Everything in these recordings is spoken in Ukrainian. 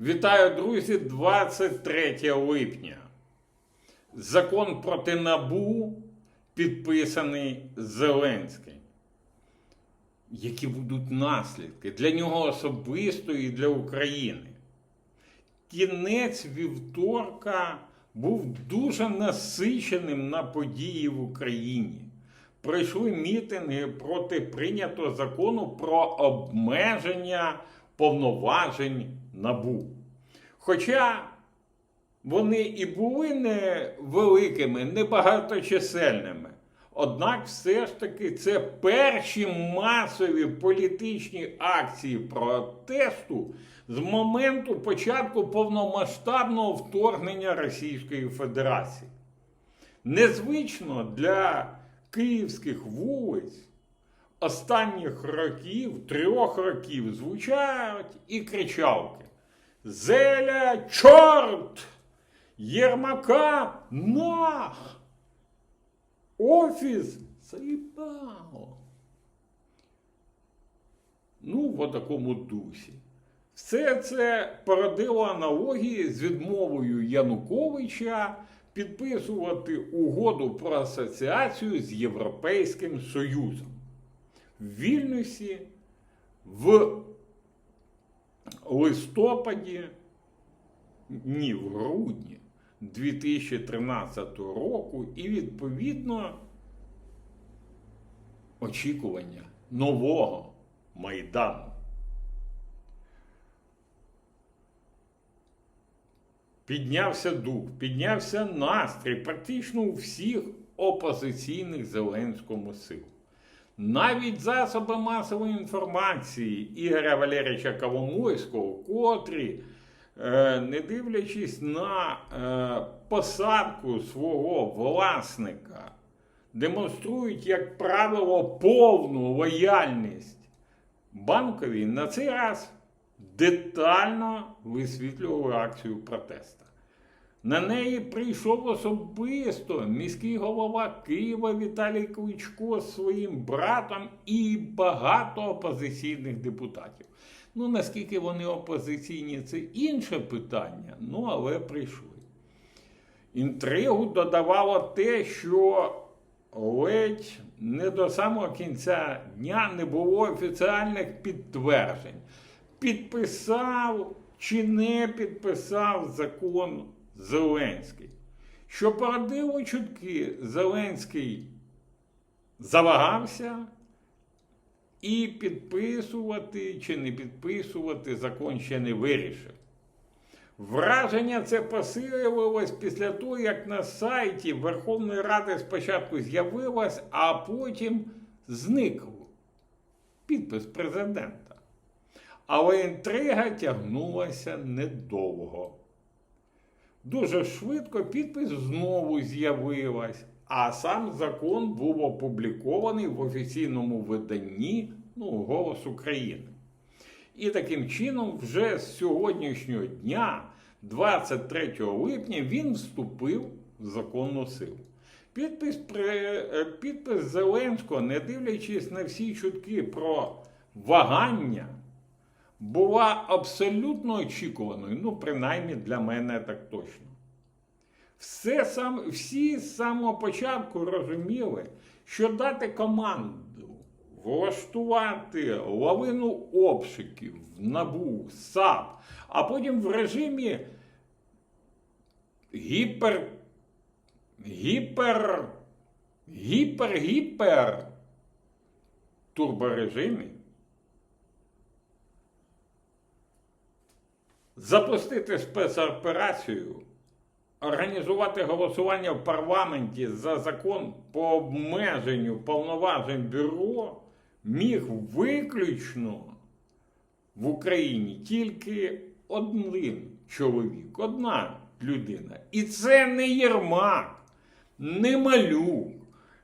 Вітаю, друзі, 23 липня. Закон проти набу підписаний Зеленський. Які будуть наслідки для нього особисто і для України? Кінець вівторка був дуже насиченим на події в Україні. Пройшли мітинги проти прийнятого закону про обмеження повноважень набу. Хоча вони і були невеликими, небагаточисельними. Однак, все ж таки, це перші масові політичні акції протесту з моменту початку повномасштабного вторгнення Російської Федерації. Незвично для київських вулиць останніх років, трьох років, звучають і кричалки. Зеля, чорт! Єрмака нах! Офіс заїбало. Ну, в такому дусі. Все це породило аналогії з відмовою Януковича підписувати угоду про асоціацію з Європейським Союзом. В Вільнюсі в листопаді, ні, в грудні 2013 року, і відповідно очікування нового Майдану. Піднявся дух, піднявся настрій практично у всіх опозиційних Зеленському сил. Навіть засоби масової інформації Ігоря Валерійовича Коломойського, котрі, е, не дивлячись на е, посадку свого власника, демонструють, як правило, повну лояльність банковій, на цей раз детально висвітлювали акцію протесту. На неї прийшов особисто міський голова Києва Віталій Кличко з своїм братом і багато опозиційних депутатів. Ну, наскільки вони опозиційні, це інше питання, ну але прийшли. Інтригу додавало те, що ледь не до самого кінця дня не було офіціальних підтверджень. Підписав чи не підписав закон Зеленський. Що породило чутки, Зеленський завагався і підписувати чи не підписувати закон ще не вирішив. Враження це посилилось після того, як на сайті Верховної Ради спочатку з'явилось, а потім зникло підпис президента. Але інтрига тягнулася недовго. Дуже швидко підпис знову з'явилась, а сам закон був опублікований в офіційному виданні ну, Голос України. І таким чином, вже з сьогоднішнього дня, 23 липня, він вступив в законну силу. Підпис, при- підпис Зеленського, не дивлячись на всі чутки про вагання, була абсолютно очікуваною. Ну, принаймні для мене так точно. Все сам, всі з самого початку розуміли, що дати команду влаштувати лавину обшуків в НАБУ, САП, а потім в режимі гіпер, гіпер, гіпер, гіпер турборежимі запустити спецоперацію, організувати голосування в парламенті за закон по обмеженню повноважень бюро міг виключно в Україні тільки один чоловік, одна людина. І це не Єрмак, не Малюк,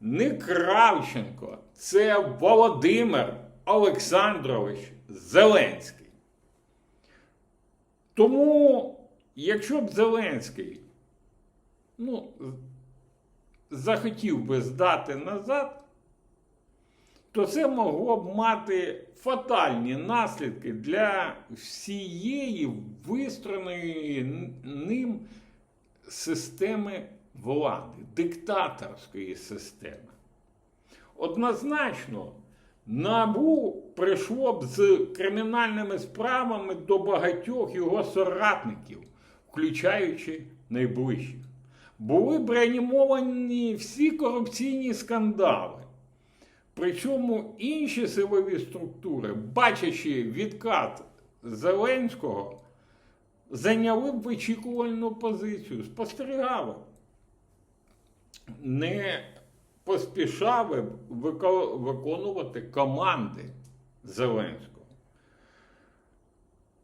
не Кравченко. Це Володимир Олександрович Зеленський. Тому, якщо б Зеленський ну, захотів би здати назад, то це могло б мати фатальні наслідки для всієї вистроєної ним системи влади, диктаторської системи. Однозначно, НАБУ прийшло б з кримінальними справами до багатьох його соратників, включаючи найближчих. Були б реанімовані всі корупційні скандали. Причому інші силові структури, бачачи відкат Зеленського, зайняли б вичікувальну позицію, спостерігали, не поспішали б виконувати команди Зеленського.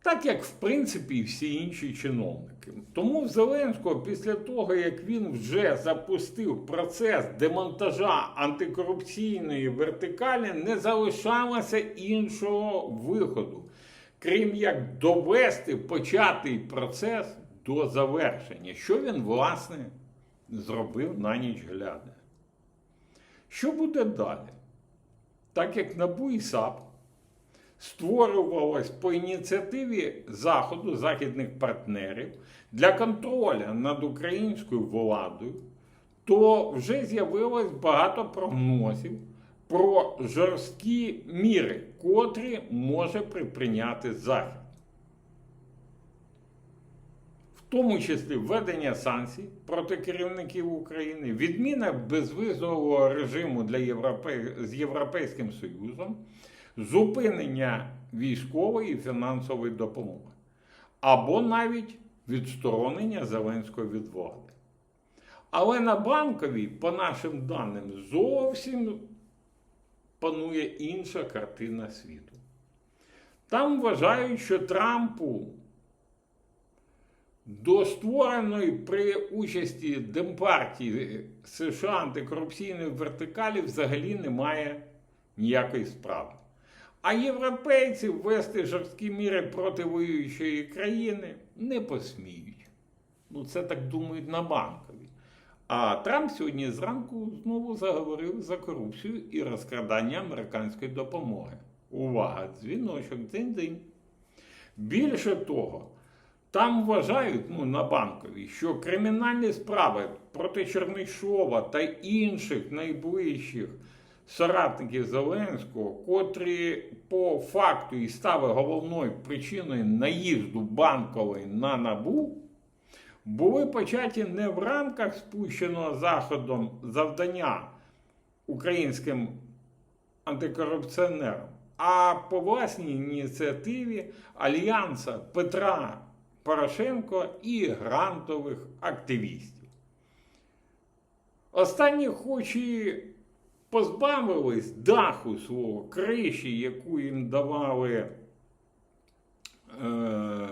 Так як, в принципі, і всі інші чиновники. Тому Зеленського, після того, як він вже запустив процес демонтажа антикорупційної вертикалі, не залишалося іншого виходу, крім як довести початий процес до завершення, що він, власне, зробив на ніч гляда. Що буде далі? Так як НАБУ і САП створювалось по ініціативі Заходу, західних партнерів для контролю над українською владою, то вже з'явилось багато прогнозів про жорсткі міри, котрі може припиняти Захід. В тому числі введення санкцій проти керівників України, відміна безвизового режиму для Європе... з Європейським Союзом, зупинення військової і фінансової допомоги, або навіть відсторонення Зеленського від влади. Але на банковій, по нашим даним, зовсім панує інша картина світу. Там вважають, що Трампу до створеної при участі Демпартії США антикорупційної вертикалі взагалі немає ніякої справи. А європейці ввести жорсткі міри проти воюючої країни не посміють. Ну, це так думають на банкові. А Трамп сьогодні зранку знову заговорив за корупцію і розкрадання американської допомоги. Увага! Дзвіночок, дзинь-дзинь. Більше того, там вважають ну, на банковій, що кримінальні справи проти Чернишова та інших найближчих соратників Зеленського, котрі по факту і стали головною причиною наїзду банкової на набу, були початі не в рамках спущеного заходом завдання українським антикорупціонерам, а по власній ініціативі Альянса Петра Порошенко і грантових активістів. Останні хоч і позбавились даху свого криші, яку їм давали е,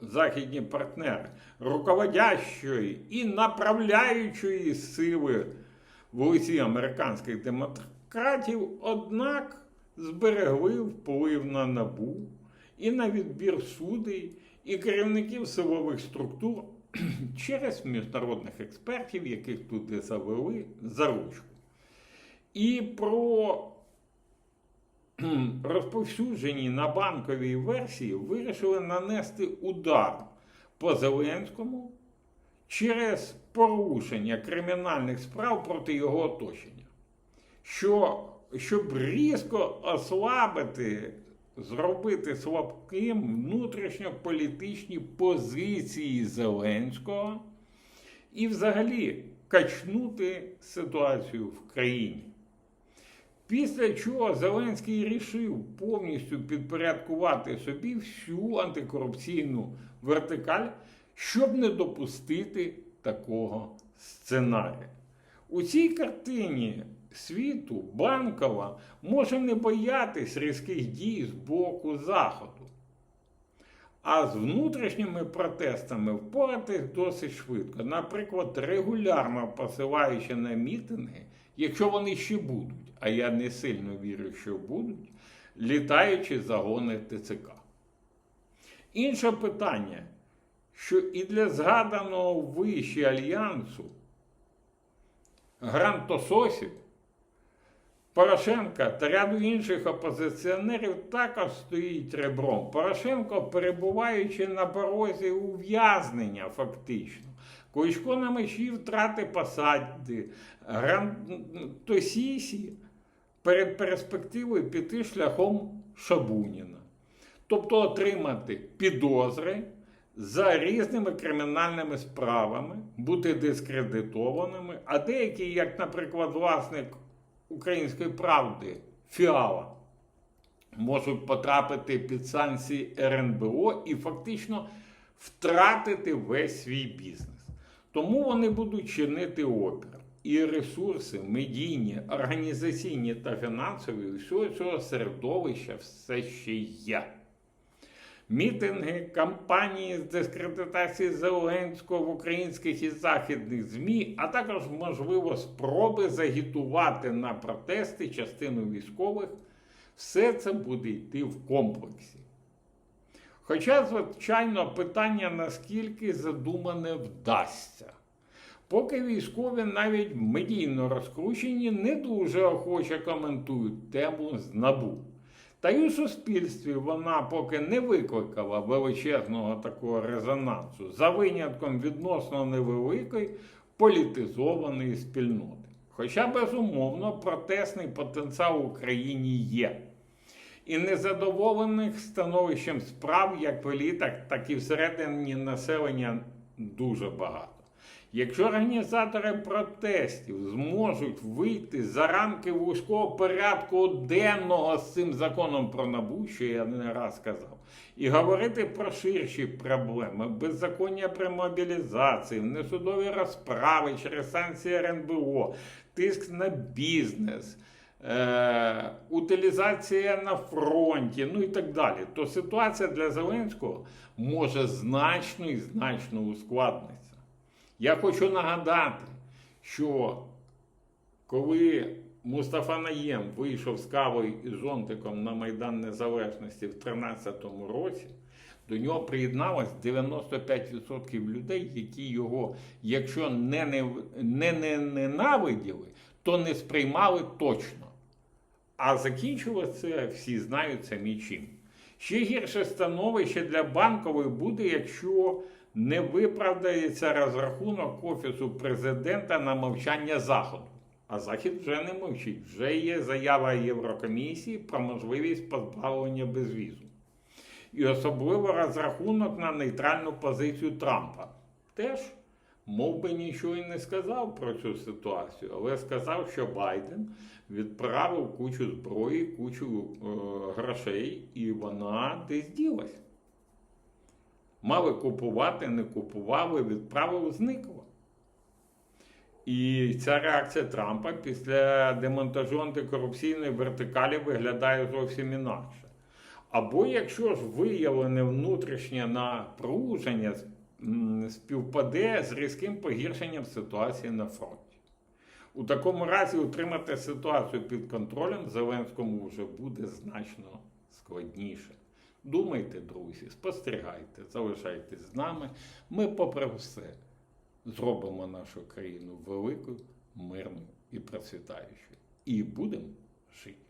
західні партнери, руководящої і направляючої сили в лиці американських демократів, однак зберегли вплив на набу і на відбір судей і керівників силових структур через міжнародних експертів, яких туди завели за ручку. І про розповсюджені на банковій версії вирішили нанести удар по Зеленському через порушення кримінальних справ проти його оточення, що, щоб різко ослабити, зробити слабким внутрішньополітичні позиції Зеленського і взагалі качнути ситуацію в країні. Після чого Зеленський рішив повністю підпорядкувати собі всю антикорупційну вертикаль, щоб не допустити такого сценарія. У цій картині світу банкова може не боятись різких дій з боку Заходу. А з внутрішніми протестами впоратись досить швидко. Наприклад, регулярно посилаючи на мітинги, якщо вони ще будуть, а я не сильно вірю, що будуть, літаючи загони ТЦК. Інше питання, що і для згаданого вище альянсу грантососів Порошенка та ряду інших опозиціонерів також стоїть ребром. Порошенко, перебуваючи на порозі ув'язнення, фактично, Кличко на межі втрати посади, Грантосісі перед перспективою піти шляхом Шабуніна. Тобто отримати підозри за різними кримінальними справами, бути дискредитованими, а деякі, як, наприклад, власник української правди Фіала, можуть потрапити під санкції РНБО і фактично втратити весь свій бізнес. Тому вони будуть чинити опір. І ресурси, медійні, організаційні та фінансові всього цього середовища все ще є. Мітинги, кампанії з дискредитації Зеленського в українських і західних ЗМІ, а також, можливо, спроби загітувати на протести частину військових, все це буде йти в комплексі. Хоча, звичайно, питання наскільки задумане вдасться. Поки військові навіть медійно розкручені, не дуже охоче коментують тему з набу. Та й у суспільстві вона поки не викликала величезного такого резонансу за винятком відносно невеликої політизованої спільноти. Хоча, безумовно, протестний потенціал в Україні є. І незадоволених становищем справ як в елітах, так і всередині населення дуже багато. Якщо організатори протестів зможуть вийти за рамки вузького порядку денного з цим законом про набу, що я не раз казав, і говорити про ширші проблеми, беззаконня при мобілізації, несудові розправи через санкції РНБО, тиск на бізнес. Е, утилізація на фронті, ну і так далі, то ситуація для Зеленського може значно і значно ускладнитися. Я хочу нагадати, що коли Мустафа Наєм вийшов з кавою і зонтиком на Майдан Незалежності в 2013 році, до нього приєдналось 95% людей, які його, якщо не, не, не, не ненавиділи, то не сприймали точно. А закінчилося всі знають самі чим. Ще гірше становище для банкової буде, якщо не виправдається розрахунок Офісу президента на мовчання Заходу. А Захід вже не мовчить. Вже є заява Єврокомісії про можливість позбавлення безвізу. І особливо розрахунок на нейтральну позицію Трампа. Теж, мов би, нічого і не сказав про цю ситуацію, але сказав, що Байден відправив кучу зброї, кучу е, грошей, і вона десь ділась. Мали купувати, не купували, відправив, зникло. І ця реакція Трампа після демонтажу антикорупційної вертикалі виглядає зовсім інакше. Або якщо ж виявлене внутрішнє напруження співпаде з різким погіршенням ситуації на фронті. У такому разі утримати ситуацію під контролем Зеленському вже буде значно складніше. Думайте, друзі, спостерігайте, залишайтесь з нами. Ми, попри все, зробимо нашу країну великою, мирною і процвітаючою. І будемо жити.